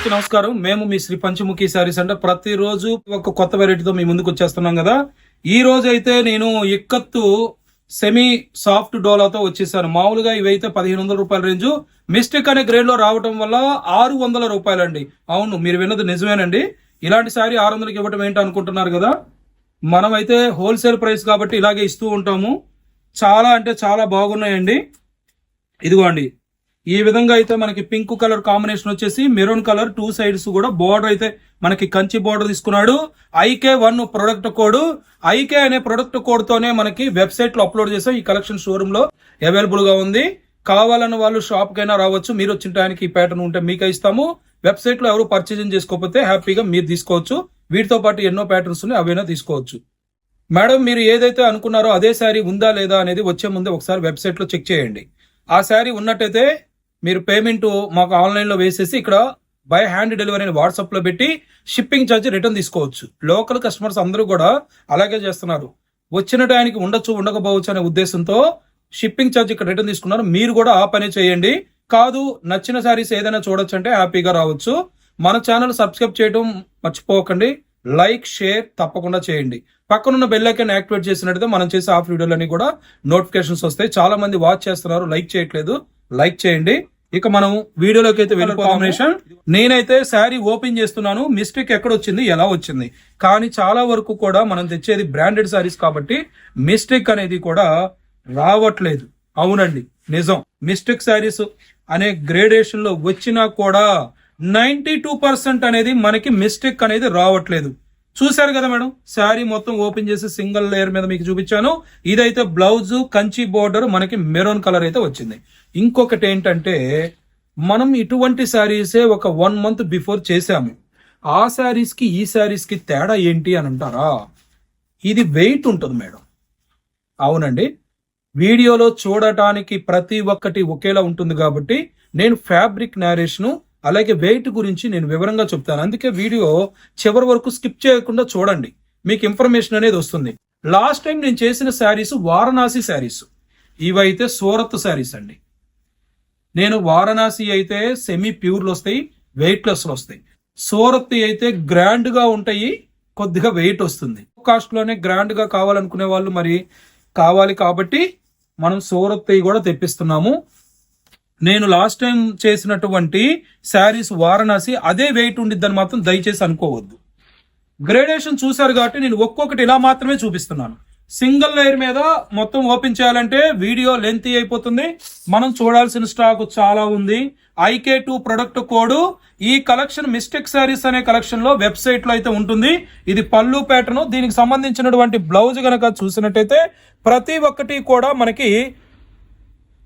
అందరికీ నమస్కారం. మేము మీ శ్రీ పంచముఖి శారీస్ అంటే ప్రతిరోజు ఒక కొత్త వెరైటీతో మీ ముందుకు వచ్చేస్తున్నాం కదా. ఈ రోజు అయితే నేను ఇక్కత్తు సెమీ సాఫ్ట్ డోలాతో వచ్చేసాను. మామూలుగా ఇవైతే పదిహేను వందల రూపాయల రేంజ్. మిస్టేక్ అనే గ్రేడ్లో రావటం వల్ల ఆరు వందల రూపాయలండి. అవును మీరు విన్నది నిజమేనండి. ఇలాంటి శారీ ఆరు వందలకి ఇవ్వటం ఏంటి అనుకుంటున్నారు కదా? మనం అయితే హోల్సేల్ ప్రైస్ కాబట్టి ఇలాగే ఇస్తూ ఉంటాము. చాలా అంటే చాలా బాగున్నాయండి. ఇదిగోండి. ఈ విధంగా అయితే మనకి పింక్ కలర్ కాంబినేషన్ వచ్చేసి మెరూన్ కలర్ టూ సైడ్స్ కూడా బోర్డర్ అయితే మనకి కంచి బోర్డర్ తీసుకున్నాడు. IK one product code IK అనే ప్రొడక్ట్ కోడ్ తోనే మనకి వెబ్సైట్లో అప్లోడ్ చేసాం ఈ కలెక్షన్ షోరూమ్లో అవైలబుల్గా ఉంది. కావాలన్న వాళ్ళు షాప్ కైనా రావచ్చు. మీరు వచ్చిన టైంకి ఈ ప్యాటర్న్ ఉంటే మీకే ఇస్తాము. వెబ్సైట్లో ఎవరు పర్చేజింగ్ చేసుకోకపోతే హ్యాపీగా మీరు తీసుకోవచ్చు. వీటితో పాటు ఎన్నో ప్యాటర్న్స్ ఉన్నాయి. అవైనా తీసుకోవచ్చు. మేడం మీరు ఏదైతే అనుకున్నారో అదే శారీ ఉందా లేదా అనేది వచ్చే ముందే ఒకసారి వెబ్సైట్లో చెక్ చేయండి. ఆ శారీ ఉన్నట్టయితే మీరు పేమెంట్ మాకు ఆన్లైన్లో వేసేసి ఇక్కడ బై హ్యాండ్ డెలివరీ అని వాట్సాప్లో పెట్టి షిప్పింగ్ ఛార్జ్ రిటర్న్ తీసుకోవచ్చు. లోకల్ కస్టమర్స్ అందరూ కూడా అలాగే చేస్తున్నారు. వచ్చిన టైంకి ఉండొచ్చు ఉండకపోవచ్చు అనే ఉద్దేశంతో షిప్పింగ్ ఛార్జ్ ఇక్కడ రిటర్న్ తీసుకున్నారు. మీరు కూడా ఆ పని చేయండి. కాదు నచ్చిన శారీస్ ఏదైనా చూడొచ్చు అంటే హ్యాపీగా రావచ్చు. మన ఛానల్ సబ్స్క్రైబ్ చేయడం మర్చిపోకండి. లైక్ షేర్ తప్పకుండా చేయండి. పక్కనున్న బెల్ ఐకాన్ యాక్టివేట్ చేసినట్టయితే మనం చేసే ఆఫ్ వీడియోలన్నీ కూడా నోటిఫికేషన్స్ వస్తాయి. చాలా మంది వాచ్ చేస్తున్నారు లైక్ చేయట్లేదు. లైక్ చేయండి. ఇక మనం వీడియోలోకి అయితే వెళ్ళి కాంబినేషన్ నేనైతే శారీ ఓపెన్ చేస్తున్నాను. మిస్టేక్ ఎక్కడ వచ్చింది ఎలా వచ్చింది? కానీ చాలా వరకు కూడా మనం తెచ్చేది బ్రాండెడ్ శారీస్ కాబట్టి మిస్టేక్ అనేది కూడా రావట్లేదు. అవునండి. నిజం. మిస్టేక్ శారీస్ అనే గ్రేడేషన్లో వచ్చినా కూడా నైన్టీ టూ పర్సెంట్ అనేది మనకి మిస్టేక్ అనేది రావట్లేదు. చూశారు కదా మేడం? శారీ మొత్తం ఓపెన్ చేసి సింగిల్ లేయర్ మీద మీకు చూపించాను. ఇదైతే బ్లౌజ్ కంచి బోర్డర్ మనకి మెరూన్ కలర్ అయితే వచ్చింది. ఇంకొకటి ఏంటంటే మనం ఇటువంటి శారీసే ఒక వన్ మంత్ బిఫోర్ చేశాము. ఆ శారీస్కి ఈ శారీస్కి తేడా ఏంటి అని అంటారా? ఇది వెయిట్ ఉంటుంది మేడం. అవునండి. వీడియోలో చూడటానికి ప్రతి ఒక్కటి ఒకేలా ఉంటుంది కాబట్టి నేను ఫ్యాబ్రిక్ నేరేషన్ అలాగే వెయిట్ గురించి నేను వివరంగా చెప్తాను. అందుకే వీడియో చివరి వరకు స్కిప్ చేయకుండా చూడండి. మీకు ఇన్ఫర్మేషన్ అనేది వస్తుంది. లాస్ట్ టైం నేను చేసిన శారీస్ వారణాసి శారీస్. ఇవైతే సూరత్ శారీస్ అండి. నేను వారణాసి అయితే సెమీ ప్యూర్లు వస్తాయి వెయిట్లెస్లు వస్తాయి. సూరత్ అయితే గ్రాండ్గా ఉంటాయి కొద్దిగా వెయిట్ వస్తుంది. కాస్ట్లోనే గ్రాండ్గా కావాలనుకునే వాళ్ళు మరి కావాలి కాబట్టి మనం సూరత్ కూడా తెప్పిస్తున్నాము. నేను లాస్ట్ టైం చేసినటువంటి శారీస్ వారణాసి అదే వెయిట్ ఉండిద్దని మాత్రం దయచేసి అనుకోవద్దు. గ్రేడేషన్ చూశారు కాబట్టి నేను ఒక్కొక్కటి ఇలా మాత్రమే చూపిస్తున్నాను. సింగిల్ లేయర్ మీద మొత్తం ఓపెన్ చేయాలంటే వీడియో లెంత్ అయిపోతుంది. మనం చూడాల్సిన స్టాక్ చాలా ఉంది. ఐకే టూ ప్రొడక్ట్ కోడ్ ఈ కలెక్షన్ మిస్టేక్ శారీస్ అనే కలెక్షన్లో వెబ్సైట్లో అయితే ఉంటుంది. ఇది పళ్ళు ప్యాటర్న్ దీనికి సంబంధించినటువంటి బ్లౌజ్ కనుక చూసినట్టయితే ప్రతి ఒక్కటి కూడా మనకి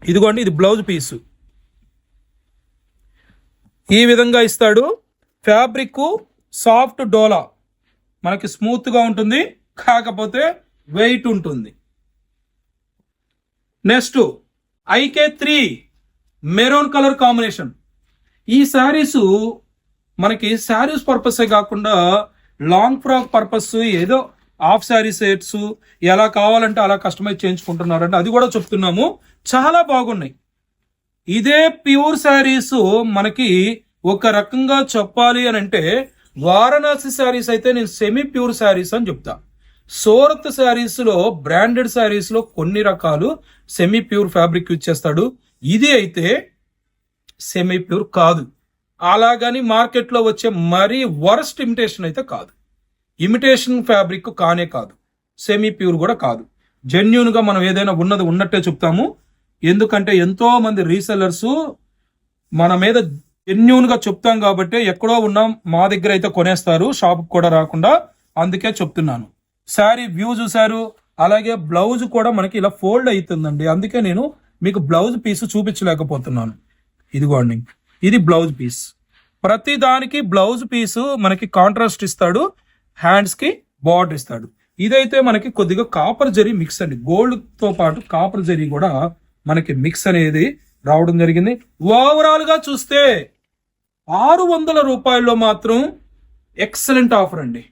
ఇదిగోండి ఇది బ్లౌజ్ పీసు ఈ విధంగా ఇస్తాడు. Fabric soft dola. మనకి స్మూత్గా ఉంటుంది కాకపోతే వెయిట్ ఉంటుంది. Next IK three maroon colour combination. ఈ శారీస్ మనకి శారీస్ పర్పసే కాకుండా లాంగ్ ఫ్రాక్ పర్పస్ ఏదో హాఫ్ శారీ సెట్స్ ఎలా కావాలంటే అలా కస్టమైజ్ చేయించుకుంటున్నారంటే అది కూడా చెప్తున్నాము. చాలా బాగున్నాయి. ఇదే ప్యూర్ శారీస్ మనకి ఒక రకంగా చెప్పాలి అని అంటే వారణాసి శారీస్ అయితే నేను సెమీ ప్యూర్ శారీస్ అని చెప్తా. సూరత్ శారీస్లో బ్రాండెడ్ శారీస్లో కొన్ని రకాలు సెమీ ప్యూర్ ఫ్యాబ్రిక్ యూజ్ చేస్తాడు. ఇది అయితే సెమీ ప్యూర్ కాదు. అలాగని మార్కెట్లో వచ్చే మరీ వరస్ట్ ఇమిటేషన్ అయితే కాదు. ఇమిటేషన్ ఫ్యాబ్రిక్ కానే కాదు. సెమీ ప్యూర్ కూడా కాదు. జెన్యున్గా మనం ఏదైనా ఉన్నది ఉన్నట్టే చెప్తాము. ఎందుకంటే ఎంతో మంది రీసెల్లర్స్ మన మీద జెన్యున్గా చెప్తాం కాబట్టి ఎక్కడో ఉన్నాం మా దగ్గర అయితే కొనేస్తారు షాప్ కూడా రాకుండా. అందుకే చెప్తున్నాను. శారీ వ్యూ చూసారు అలాగే బ్లౌజ్ కూడా మనకి ఇలా ఫోల్డ్ అవుతుందండి అందుకే నేను మీకు బ్లౌజ్ పీస్ చూపించలేకపోతున్నాను. ఇదిగోండి ఇది బ్లౌజ్ పీస్. ప్రతి దానికి బ్లౌజ్ పీస్ మనకి కాంట్రాస్ట్ ఇస్తాడు హ్యాండ్స్కి బార్డర్ ఇస్తాడు. ఇదైతే మనకి కొద్దిగా కాపర్ జరీ మిక్స్ అండి. గోల్డ్తో పాటు కాపర్ జరీ కూడా మనకి మిక్స్ అనేది రావడం జరిగింది. ఓవరాల్గా చూస్తే ఆరు వందల రూపాయల్లో మాత్రం ఎక్సలెంట్ ఆఫర్ అండి.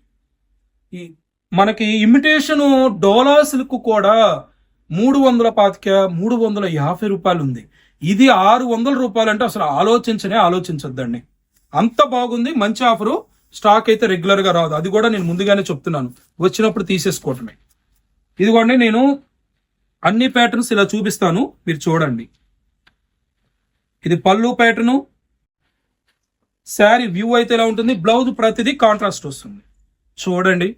ఈ మనకి ఇమిటేషన్ డోలా సిల్క్ కూడా మూడు వందల పాతిక మూడు వందల యాభై రూపాయలు ఉంది. ఇది ఆరు వందల రూపాయలు అంటే అసలు ఆలోచించనే ఆలోచించొద్దండి. అంత బాగుంది మంచి ఆఫరు స్టాక్ అయితే రెగ్యులర్గా రాదు. అది కూడా నేను ముందుగానే చెప్తున్నాను. వచ్చినప్పుడు తీసేసుకోవటమే. ఇదిగోండి నేను అన్ని ప్యాటర్న్స్ ఇలా చూపిస్తాను మీరు చూడండి. ఇది పళ్ళు ప్యాటర్ను శారీ వ్యూ అయితే ఎలా ఉంటుంది? బ్లౌజ్ ప్రతిదీ కాంట్రాస్ట్ వస్తుంది. చూడండి.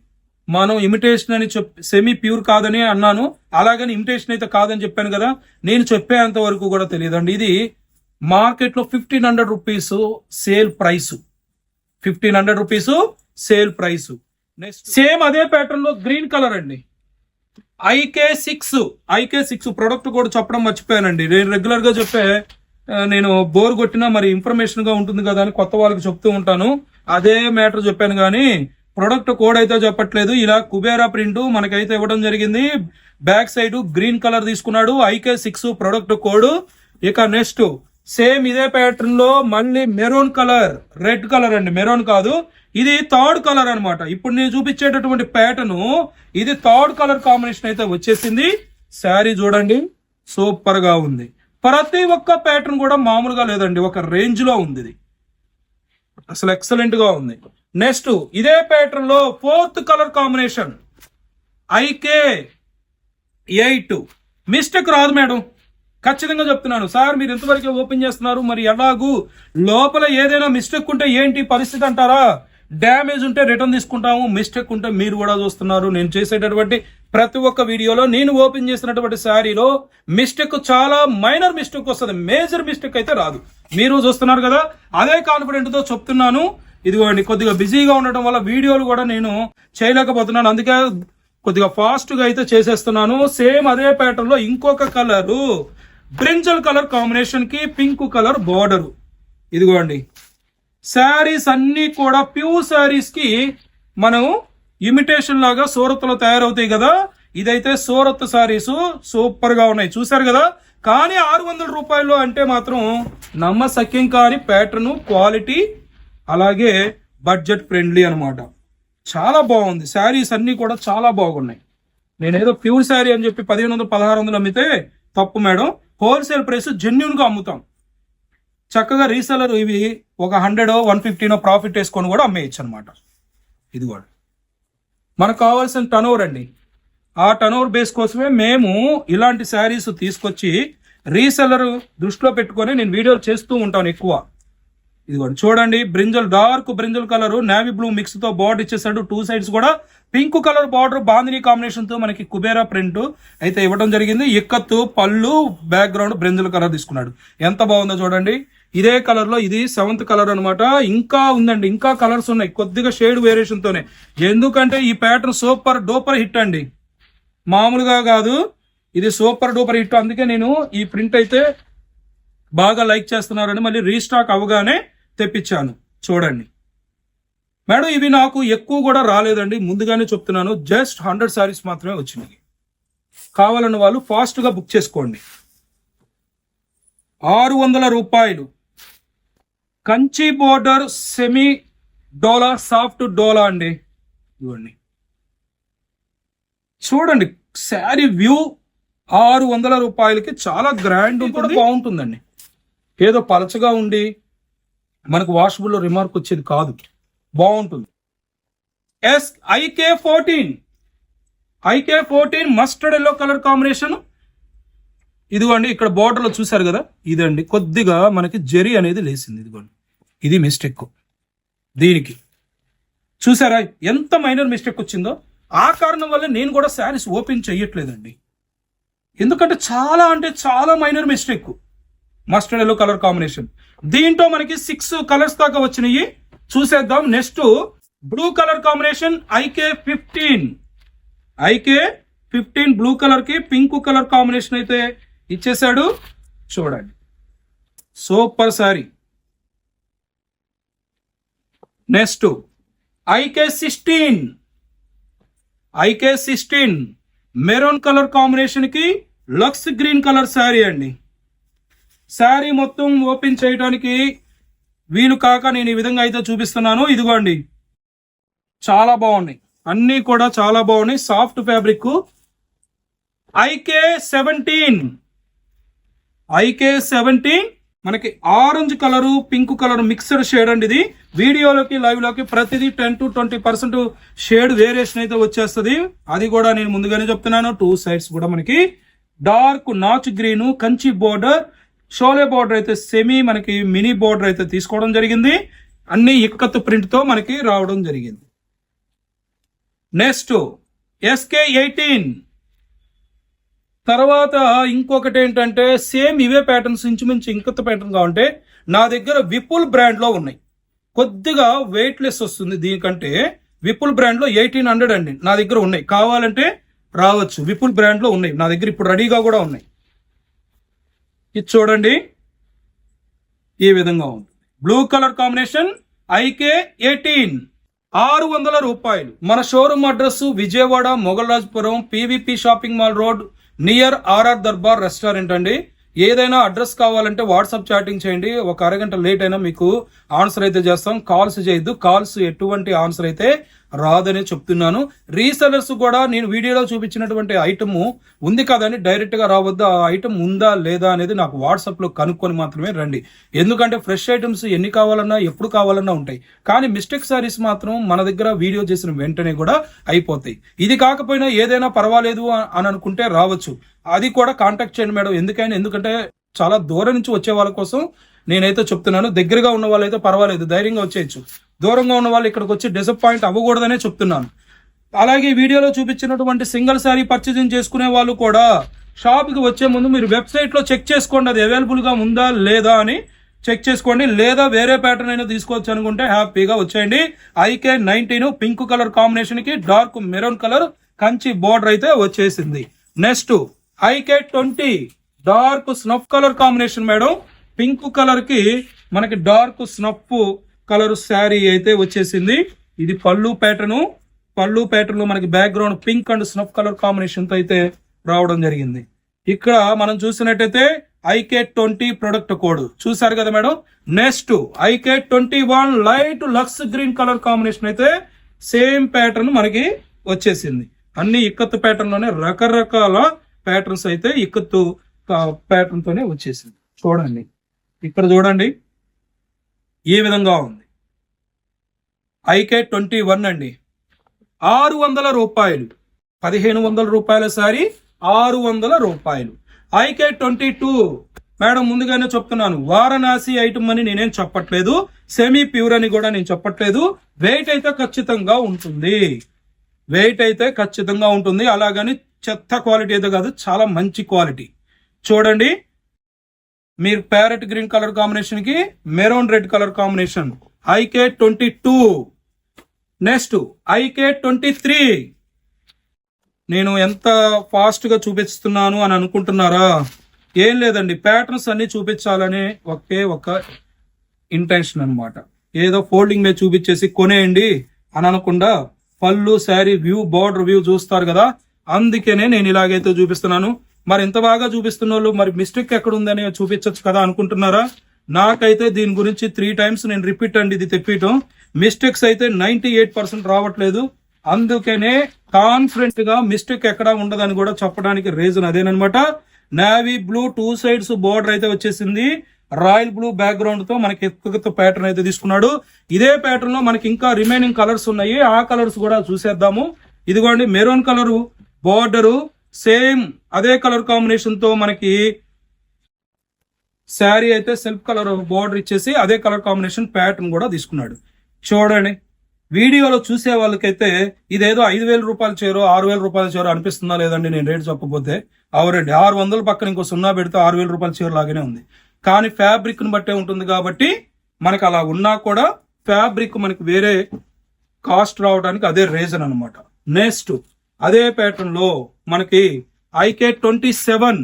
మనం ఇమిటేషన్ అని చెప్ సెమీ ప్యూర్ కాదని అన్నాను. అలాగని ఇమిటేషన్ అయితే కాదని చెప్పాను కదా. నేను చెప్పేంత వరకు కూడా తెలియదండి. ఇది మార్కెట్లో fifteen hundred rupees sale price fifteen hundred rupees sale price next same అదే ప్యాటర్న్లో గ్రీన్ కలర్ అండి. IK six IK six product కూడా చెప్పడం మర్చిపోయానండి. నేను రెగ్యులర్గా చెప్పే నేను బోర్ కొట్టినా మరి ఇన్ఫర్మేషన్గా ఉంటుంది కదా అని కొత్త వాళ్ళకి చెప్తూ ఉంటాను. అదే మ్యాటర్ చెప్పాను కానీ ప్రొడక్ట్ కోడ్ అయితే చెప్పట్లేదు. ఇలా కుబేరా ప్రింట్ మనకైతే ఇవ్వడం జరిగింది. బ్యాక్ సైడ్ గ్రీన్ కలర్ తీసుకున్నాడు. ఐకే సిక్స్ ప్రొడక్ట్ కోడ్ ఇక నెక్స్ట్ సేమ్ ఇదే ప్యాటర్న్లో మళ్ళీ మెరూన్ కలర్ రెడ్ కలర్ అండి. మెరూన్ కాదు. ఇది థర్డ్ కలర్ అనమాట ఇప్పుడు నేను చూపించేటటువంటి ప్యాటర్న్ ఇది థర్డ్ కలర్ కాంబినేషన్ అయితే వచ్చేసింది. శారీ చూడండి సూపర్గా ఉంది. ప్రతి ఒక్క ప్యాటర్న్ కూడా మామూలుగా లేదండి ఒక రేంజ్లో ఉంది ఇది అసలు ఎక్సలెంట్గా ఉంది. నెక్స్ట్ ఇదే ప్యాటర్న్లో fourth colour combination IK eight mistake రాదు మేడం. ఖచ్చితంగా చెప్తున్నాను. సార్ మీరు ఇంతవరకు ఓపెన్ చేస్తున్నారు. మరి ఎలాగూ లోపల ఏదైనా మిస్టేక్ ఉంటే ఏంటి పరిస్థితి అంటారా? డ్యామేజ్ ఉంటే రిటర్న్ తీసుకుంటాము మిస్టేక్ ఉంటే మీరు కూడా చూస్తున్నారు. నేను చేసేటటువంటి ప్రతి ఒక్క వీడియోలో నేను ఓపెన్ చేసినటువంటి శారీలో మిస్టేక్ చాలా మైనర్ మిస్టేక్ వస్తుంది మేజర్ మిస్టేక్ అయితే రాదు. మీరు చూస్తున్నారు కదా అదే కాన్ఫిడెంట్తో చెప్తున్నాను. ఇదిగోండి కొద్దిగా బిజీగా ఉండటం వల్ల వీడియోలు కూడా నేను చేయలేకపోతున్నాను. అందుకే కొద్దిగా ఫాస్ట్గా అయితే చేసేస్తున్నాను. సేమ్ అదే ప్యాటర్న్లో ఇంకొక కలరు బ్రింజల్ కలర్ కాంబినేషన్కి పింక్ కలర్ బార్డరు ఇదిగోండి. శారీస్ అన్నీ కూడా ప్యూర్ శారీస్కి మనం ఇమిటేషన్ లాగా సూరత్లో తయారవుతాయి కదా. ఇదైతే సూరత్ శారీస్ సూపర్గా ఉన్నాయి. చూసారు కదా? కానీ ఆరు వందల రూపాయలు అంటే మాత్రం నమ్మసక్యం కాని ప్యాటర్ను క్వాలిటీ అలాగే బడ్జెట్ ఫ్రెండ్లీ అన్నమాట. చాలా బాగుంది. శారీస్ అన్నీ కూడా చాలా బాగున్నాయి. నేనేదో ప్యూర్ శారీ అని చెప్పి పదిహేను వందలు పదహారు వందలు అమ్మితే తప్పు మేడం. హోల్సేల్ ప్రైస్ జెన్యున్గా అమ్ముతాం. చక్కగా రీసెలర్ ఇవి ఒక హండ్రెడ్ వన్ ఫిఫ్టీనో ప్రాఫిట్ వేసుకొని కూడా అమ్మేయచ్చు అనమాట ఇది కూడా మనకు కావాల్సిన టర్న్ అండి. ఆ టర్న్ బేస్ కోసమే మేము ఇలాంటి శారీస్ తీసుకొచ్చి రీసెలర్ దృష్టిలో పెట్టుకొని నేను వీడియోలు చేస్తూ ఉంటాను ఎక్కువ. ఇదిగోండి చూడండి. Brinjal dark brinjal colour navy blue మిక్స్తో border ఇచ్చేసాడు టూ సైడ్స్ కూడా పింక్ కలర్ బార్డర్ బాందిని కాంబినేషన్తో మనకి కుబేరా ప్రింట్ అయితే ఇవ్వడం జరిగింది. ఇక్కత్తు పళ్ళు బ్యాక్గ్రౌండ్ బ్రింజల్ కలర్ తీసుకున్నాడు. ఎంత బాగుందో చూడండి. ఇదే కలర్లో ఇది సెవెంత్ కలర్ అనమాట ఇంకా ఉందండి ఇంకా కలర్స్ ఉన్నాయి. కొద్దిగా షేడ్ వేరియేషన్ తోనే. ఎందుకంటే ఈ ప్యాటర్న్ సూపర్ డూపర్ హిట్ అండి. మామూలుగా కాదు ఇది సూపర్ డూపర్ హిట్ అందుకే నేను ఈ ప్రింట్ అయితే బాగా లైక్ చేస్తున్నారని మళ్ళీ రీస్టాక్ అవగానే తెప్పించాను. చూడండి. మేడం ఇవి నాకు ఎక్కువ కూడా రాలేదండి. ముందుగానే చెప్తున్నాను. జస్ట్ హండ్రెడ్ శారీస్ మాత్రమే వచ్చినాయి. కావాలన్న వాళ్ళు ఫాస్ట్గా బుక్ చేసుకోండి. ఆరు వందల రూపాయలు. Kanchi border semi dola soft dola అండి. ఇవ్వండి. చూడండి శారీ వ్యూ ఆరు వందల రూపాయలకి చాలా గ్రాండ్ కూడా బాగుంటుందండి. ఏదో పలచగా ఉండి మనకు వాషబుల్లో రిమార్క్ వచ్చేది కాదు. బాగుంటుంది. S IK fourteen. IK fourteen mustard yellow colour combination ఇదిగోండి ఇక్కడ border లో చూసారు కదా? ఇదండి. కొద్దిగా మనకి జెరీ అనేది లేసింది. ఇదిగోండి. ఇది మిస్టేక్ దీనికి. చూసారా ఎంత మైనర్ మిస్టేక్ వచ్చిందో? ఆ కారణం వల్ల నేను కూడా శారీస్ ఓపెన్ చేయట్లేదండి. ఎందుకంటే చాలా అంటే చాలా minor mistake mustard yellow colour combination దీంట్లో మనకి సిక్స్ కలర్స్ దాకా వచ్చినాయి. చూసేద్దాం. Next blue colour combination IK fifteen IK fifteen blue కలర్కి పింక్ కలర్ కాంబినేషన్ అయితే ఇచ్చేసాడు చూడండి. Super sari next IK sixteen IK sixteen maroon colour కాంబినేషన్కి లక్స్ గ్రీన్ కలర్ శారీ అండి. శారీ మొత్తం ఓపెన్ చేయడానికి వీలు కాక నేను ఈ విధంగా అయితే చూపిస్తున్నాను. ఇదిగోండి. చాలా బాగున్నాయి. అన్నీ కూడా చాలా బాగున్నాయి. Soft fabric IK seventeen IK seventeen మనకి orange colour pink colour mixed shade అండి ఇది. వీడియోలోకి లైవ్లోకి ప్రతిదీ ten to twenty percent shade variation అయితే వచ్చేస్తుంది. అది కూడా నేను ముందుగానే చెప్తున్నాను. టూ సైడ్స్ కూడా మనకి. డార్క్ నాచ్ గ్రీన్ కంచి బోర్డర్ షోలే బోర్డర్ అయితే సెమీ మనకి మినీ బోర్డర్ అయితే తీసుకోవడం జరిగింది. అన్ని ఇక్కత్ ప్రింట్తో మనకి రావడం జరిగింది. నెక్స్ట్ ఎస్కే ఎయిటీన్ తర్వాత ఇంకొకటి ఏంటంటే సేమ్ ఇవే ప్యాటర్న్స్ ఇంచుమించు ఇంకొత్త ప్యాటర్న్ కావాలంటే నా దగ్గర విపుల్ బ్రాండ్లో ఉన్నాయి. కొద్దిగా వెయిట్ లెస్ వస్తుంది దీనికంటే విపుల్ బ్రాండ్లో ఎయిటీన్ హండ్రెడ్ అండి. నా దగ్గర ఉన్నాయి. కావాలంటే రావచ్చు. విపుల్ బ్రాండ్లో ఉన్నాయి. నా దగ్గర ఇప్పుడు రెడీగా కూడా ఉన్నాయి. ఇది చూడండి. ఈ విధంగా ఉంది? Blue colour combination IK eighteen ఆరు వందల రూపాయలు. మన showroom address Vijayawada Mogalrajapuram PVP shopping mall road near RR Darbar restaurant అండి. ఏదైనా అడ్రస్ కావాలంటే వాట్సాప్ చాటింగ్ చేయండి. ఒక అరగంట లేట్ అయినా మీకు ఆన్సర్ అయితే చేస్తాం. కాల్స్ చేయొద్దు. కాల్స్ ఎటువంటి ఆన్సర్ అయితే రాదని చెప్తున్నాను. రీసెలర్స్ కూడా నేను వీడియోలో చూపించినటువంటి ఐటమ్ ఉంది కదని డైరెక్ట్గా రావద్దు? ఆ ఐటమ్ ఉందా లేదా అనేది నాకు వాట్సాప్లో కనుక్కొని మాత్రమే రండి. ఎందుకంటే ఫ్రెష్ ఐటమ్స్ ఎన్ని కావాలన్నా ఎప్పుడు కావాలన్నా ఉంటాయి. కానీ మిస్టేక్ సారీస్ మాత్రం మన దగ్గర వీడియో చేసిన వెంటనే కూడా అయిపోతాయి. ఇది కాకపోయినా ఏదైనా పర్వాలేదు అని అనుకుంటే రావచ్చు. అది కూడా కాంటాక్ట్ చేయండి మేడం. ఎందుకైనా ఎందుకంటే చాలా దూరం నుంచి వచ్చే వాళ్ళ కోసం నేనైతే చెప్తున్నాను. దగ్గరగా ఉన్న వాళ్ళైతే పర్వాలేదు. ధైర్యంగా వచ్చేయచ్చు. దూరంగా ఉన్న వాళ్ళు ఇక్కడికి వచ్చి డిసప్పాయింట్ అవ్వకూడదనే చెప్తున్నాను. అలాగే వీడియోలో చూపించినటువంటి సింగిల్ శారీ పర్చేజింగ్ చేసుకునే వాళ్ళు కూడా షాప్కి వచ్చే ముందు మీరు వెబ్సైట్లో చెక్ చేసుకోండి అది అవైలబుల్గా ఉందా లేదా అని చెక్ చేసుకోండి. లేదా వేరే ప్యాటర్న్ అయినా తీసుకోవచ్చు అనుకుంటే హ్యాపీగా వచ్చేయండి. ఐకే నైన్టీన్ పింక్ కలర్ కాంబినేషన్కి dark maroon colour Kanchi border అయితే వచ్చేసింది. Next IK twenty dark snuff colour combination madam. Pink కలర్కి మనకి డార్క్ స్నఫ్ కలర్ శారీ అయితే వచ్చేసింది. ఇది పళ్ళు ప్యాటర్ను. పళ్ళు ప్యాటర్న్లో మనకి background pink and snuff colour కాంబినేషన్తో అయితే రావడం జరిగింది. ఇక్కడ మనం చూసినట్టయితే ఐకే ట్వంటీ ప్రొడక్ట్ కోడ్. చూసారు కదా madam? Next IK twenty one light lux green colour combination అయితే సేమ్ ప్యాటర్న్ మనకి వచ్చేసింది. అన్ని ఇక్కత్తు ప్యాటర్న్లోనే రకరకాల ప్యాటర్న్స్ అయితే ఇక్కత్తు ప్యాటర్న్ తోనే వచ్చేసింది. చూడండి. ఇక్కడ చూడండి. ఈ విధంగా ఉంది? ఐకే ట్వంటీ వన్ అండి. ఆరు వందల రూపాయలు. పదిహేను వందల రూపాయల సారీ ఆరు వందల రూపాయలు. IK twenty two. మేడం ముందుగానే చెప్తున్నాను. వారణాసి ఐటమ్ అని నేనేం చెప్పట్లేదు. సెమీ ప్యూర్ అని కూడా నేను చెప్పట్లేదు. వెయిట్ అయితే ఖచ్చితంగా ఉంటుంది. వెయిట్ అయితే ఖచ్చితంగా ఉంటుంది. అలాగని చెత్త క్వాలిటీ అయితే కాదు చాలా మంచి క్వాలిటీ. చూడండి. మీరు ప్యారెట్ గ్రీన్ కలర్ కాంబినేషన్కి maroon red colour combination. IK twenty two. Next IK twenty three. నేను ఎంత ఫాస్ట్గా చూపిస్తున్నాను అని అనుకుంటున్నారా? ఏం లేదండి ప్యాటర్న్స్ అన్ని చూపించాలని ఒకే ఒక ఇంటెన్షన్ అన్నమాట. ఏదో ఫోల్డింగ్ మీద చూపించేసి కొనేయండి అని అనకుండా పళ్ళు శారీ వ్యూ బార్డర్ వ్యూ చూస్తారు కదా అందుకనే నేను ఇలాగైతే చూపిస్తున్నాను. మరి ఇంత బాగా చూపిస్తున్న వాళ్ళు మరి మిస్టేక్ ఎక్కడ ఉందని చూపించవచ్చు కదా అనుకుంటున్నారా? నాకైతే దీని గురించి త్రీ టైమ్స్ నేను రిపీట్ అండి ఇది తెప్పియటం. మిస్టేక్స్ అయితే నైన్టీ ఎయిట్ పర్సెంట్ రావట్లేదు. అందుకనే కాన్ఫిడెంట్గా మిస్టేక్ ఎక్కడా ఉండదని కూడా చెప్పడానికి reason అదేనమాట navy blue two sides border అయితే వచ్చేసింది. రాయల్ బ్లూ బ్యాక్గ్రౌండ్తో మనకి ఎక్కువ ప్యాటర్న్ అయితే తీసుకున్నాడు. ఇదే ప్యాటర్న్లో మనకి ఇంకా రిమైనింగ్ కలర్స్ ఉన్నాయి. ఆ కలర్స్ కూడా చూసేద్దాము. ఇదిగోండి మెరూన్ కలరు బోర్డరు సేమ్ అదే కలర్ కాంబినేషన్తో మనకి శారీ అయితే సెల్ఫ్ కలర్ బోర్డర్ ఇచ్చేసి అదే కలర్ కాంబినేషన్ ప్యాటర్న్ కూడా తీసుకున్నాడు. చూడండి. వీడియోలో చూసే వాళ్ళకైతే ఇదేదో ఐదు వేల రూపాయలు చేరో ఆరు వేల రూపాయల చేరో అనిపిస్తుందా లేదండి నేను రేటు చెప్పకపోతే? అవునండి. ఆరు వందల పక్కన ఇంకో సున్నా పెడితే ఆరు వేల రూపాయల చీర లాగానే ఉంది. కానీ ఫ్యాబ్రిక్ని బట్టే ఉంటుంది కాబట్టి మనకు అలా ఉన్నా కూడా ఫ్యాబ్రిక్ మనకి వేరే కాస్ట్ రావడానికి అదే రీజన్ అనమాట నెక్స్ట్ అదే ప్యాటర్న్లో మనకి IK twenty seven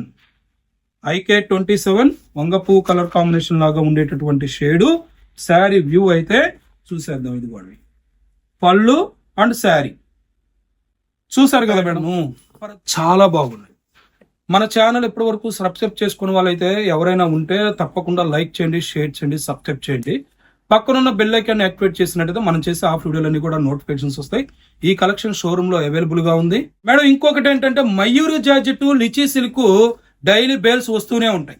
IK twenty seven వంగపూ colour combination లాగా ఉండేటటువంటి షేడు శారీ వ్యూ అయితే చూసేద్దాం ఇది కూడా పళ్ళు అండ్ శారీ. చూసారు కదా మేడం? చాలా బాగున్నాయి. మన ఛానల్ ఇప్పటి వరకు సబ్స్క్రైబ్ చేసుకున్న వాళ్ళైతే ఎవరైనా ఉంటే తప్పకుండా లైక్ చేయండి షేర్ చేయండి సబ్స్క్రైబ్ చేయండి. పక్కనున్న బెల్ ఐకాన్ యాక్టివేట్ చేసినట్టయితే మనం చేసే ఆఫ్ వీడియోలన్నీ కూడా నోటిఫికేషన్స్ వస్తాయి. ఈ కలెక్షన్ షోరూమ్లో అవైలబుల్గా ఉంది. మేడం ఇంకొకటి ఏంటంటే Mayuri georgette lychee silk daily bales వస్తూనే ఉంటాయి.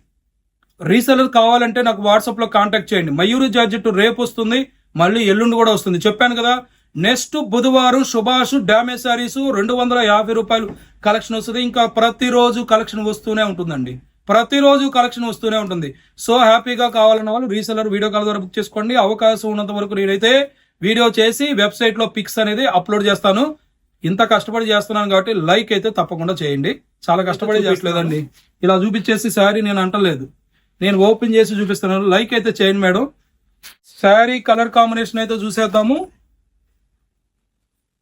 రీసెలర్ కావాలంటే నాకు వాట్సాప్లో కాంటాక్ట్ చేయండి. మయూరి జాజెట్ రేపు వస్తుంది మళ్ళీ ఎల్లుండి కూడా వస్తుంది. చెప్పాను కదా నెక్స్ట్ బుధవారం సుభాష్ డ్యామేజ్ సారీస్ రెండు వందల యాభై రూపాయలు కలెక్షన్ వస్తుంది. ఇంకా ప్రతిరోజు కలెక్షన్ వస్తూనే ఉంటుందండి. ప్రతిరోజు కలెక్షన్ వస్తూనే ఉంటుంది. సో హ్యాపీగా కావాలన్న వాళ్ళు రీసెలర్ వీడియో కాల్ ద్వారా బుక్ చేసుకోండి. అవకాశం ఉన్నంత వరకు నేనైతే వీడియో చేసి వెబ్సైట్లో పిక్స్ అనేది అప్లోడ్ చేస్తాను. ఇంత కష్టపడి చేస్తున్నాను కాబట్టి లైక్ అయితే తప్పకుండా చేయండి. చాలా కష్టపడి చేయట్లేదండి ఇలా చూపించేసి శారీ నేను అంటలేదు. నేను ఓపెన్ చేసి చూపిస్తున్నాను. లైక్ అయితే చేయండి మేడం. శారీ కలర్ కాంబినేషన్ అయితే చూసేద్దాము.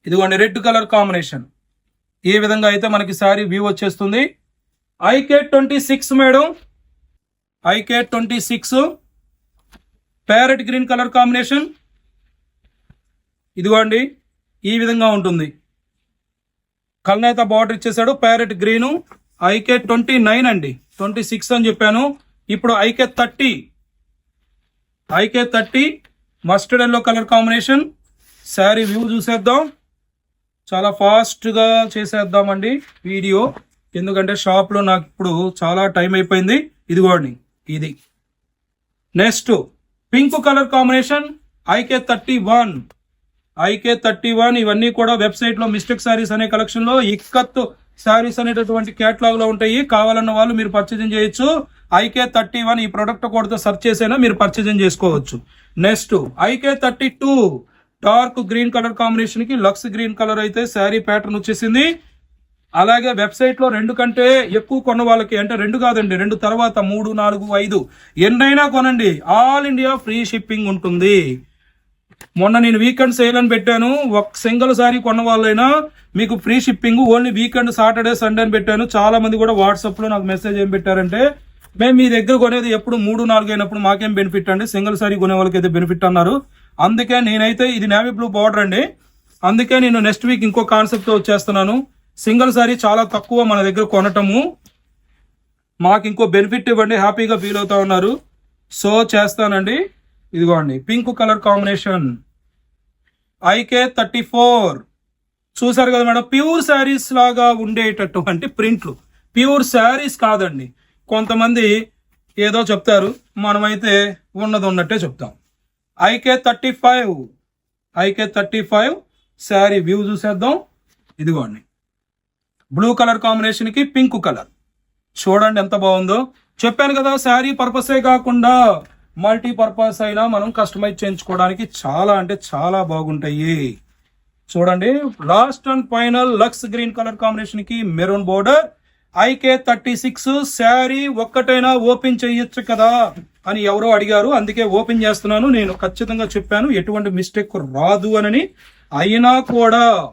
ఇదిగోండి రెడ్ కలర్ కాంబినేషన్. ఈ విధంగా అయితే మనకి శారీ వ్యూ వచ్చేస్తుంది. IK twenty six madam. IK twenty six. Parrot green colour combination. ఇదిగోండి ఈ విధంగా ఉంటుంది. కల్నేత బార్డర్ ఇచ్చేసాడు parrot green. IK twenty nine అండి. ట్వంటీ సిక్స్ అని చెప్పాను. ఇప్పుడు IK thirty. IK thirty mustard yellow colour combination. Sari view చూసేద్దాం. చాలా ఫాస్ట్గా చేసేద్దామండి వీడియో. ఎందుకంటే షాప్లో నాకు ఇప్పుడు చాలా టైం అయిపోయింది. ఇదిగోండి ఇది. Next pink colour combination IK thirty one IK thirty one ఇవన్నీ కూడా వెబ్సైట్లో మిస్టేక్ శారీస్ అనే కలెక్షన్లో ఇక్కత్ అనేటటువంటి కేటలాగ్లో ఉంటాయి. కావాలన్న వాళ్ళు మీరు పర్చేజింగ్ చేయొచ్చు. ఐకే థర్టీ వన్ ఈ ప్రొడక్ట్ కోడ్తో సెర్చ్ చేసైనా మీరు పర్చేజింగ్ చేసుకోవచ్చు. Next IK thirty two dark green colour కాంబినేషన్కి లక్స్ గ్రీన్ కలర్ అయితే శారీ ప్యాటర్న్ వచ్చేసింది. అలాగే వెబ్సైట్లో రెండు కంటే ఎక్కువ కొన్న వాళ్ళకి అంటే రెండు కాదండి రెండు తర్వాత మూడు నాలుగు ఐదు ఎన్నైనా కొనండి. ఆల్ ఇండియా ఫ్రీ షిప్పింగ్ ఉంటుంది. మొన్న నేను వీకెండ్ సేల్ అని పెట్టాను. ఒక సింగిల్ సారీ కొన్న వాళ్ళైనా మీకు free shipping only weekend Saturday Sunday అని పెట్టాను. చాలా మంది కూడా వాట్సాప్లో నాకు మెసేజ్ ఏం పెట్టారంటే మేము మీ దగ్గర కొనేది ఎప్పుడు మూడు నాలుగు అయినప్పుడు మాకేం బెనిఫిట్ అండి? సింగిల్ సారీ కొనే వాళ్ళకి అయితే బెనిఫిట్ అన్నారు. అందుకే నేనైతే ఇది నేవీ బ్లూ బార్డర్ అండి. అందుకే నేను నెక్స్ట్ వీక్ ఇంకో కాన్సెప్ట్ వచ్చేస్తున్నాను. సింగిల్ సారీ చాలా తక్కువ మన దగ్గర కొనటము. మాకు ఇంకో బెనిఫిట్ ఇవ్వండి హ్యాపీగా ఫీల్ అవుతా ఉన్నారు. సో చేస్తానండి. ఇదిగోండి pink colour combination. IK thirty four. చూసారు కదా మేడం ప్యూర్ శారీస్ లాగా ఉండేటటువంటి ప్రింట్లు. ప్యూర్ శారీస్ కాదండి. కొంతమంది ఏదో చెప్తారు మనమైతే ఉన్నది ఉన్నట్టే చెప్తాం. IK thirty five. IK thirty five sari view చూసేద్దాం. ఇదిగోండి. బ్లూ కలర్ కాంబినేషన్కి పింక్ కలర్. చూడండి ఎంత బాగుందో. చెప్పాను కదా శారీ పర్పసే కాకుండా మల్టీ పర్పస్ అయినా మనం కస్టమైజ్ చేయించుకోవడానికి చాలా అంటే చాలా బాగుంటాయి. చూడండి last and final lux green colour కాంబినేషన్కి maroon border. IK thirty six sari ఒక్కటైనా ఓపెన్ చేయొచ్చు కదా అని ఎవరో అడిగారు. అందుకే ఓపెన్ చేస్తున్నాను. నేను ఖచ్చితంగా చెప్పాను ఎటువంటి మిస్టేక్ రాదు అని అయినా కూడా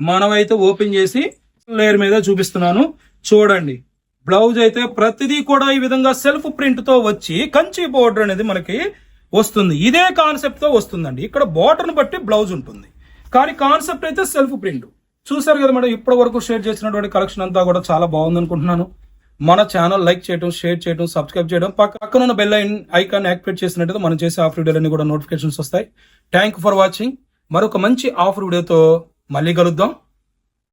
మనమైతే ఓపెన్ చేసి లేయర్ మీద చూపిస్తున్నాను. చూడండి. బ్లౌజ్ అయితే ప్రతిదీ కూడా ఈ విధంగా సెల్ఫ్ ప్రింట్తో వచ్చి కంచి బోర్డర్ అనేది మనకి వస్తుంది. ఇదే కాన్సెప్ట్తో వస్తుందండి. ఇక్కడ border బట్టి బ్లౌజ్ ఉంటుంది. కానీ కాన్సెప్ట్ అయితే సెల్ఫ్ ప్రింట్. చూసారు కదా మేడం ఇప్పటి వరకు షేర్ చేసినటువంటి కలెక్షన్ అంతా కూడా చాలా బాగుంది అనుకుంటున్నాను. మన ఛానల్ లైక్ చేయడం షేర్ చేయడం సబ్స్క్రైబ్ చేయడం పక్కన ఉన్న బెల్ ఐకాన్ యాక్టివేట్ చేసినట్టయితే మనం చేసే ఆఫర్ వీడియోలన్నీ కూడా నోటిఫికేషన్స్ వస్తాయి. థ్యాంక్ ఫర్ వాచింగ్ మరొక మంచి ఆఫర్ వీడియోతో మళ్ళీ కలుద్దాం.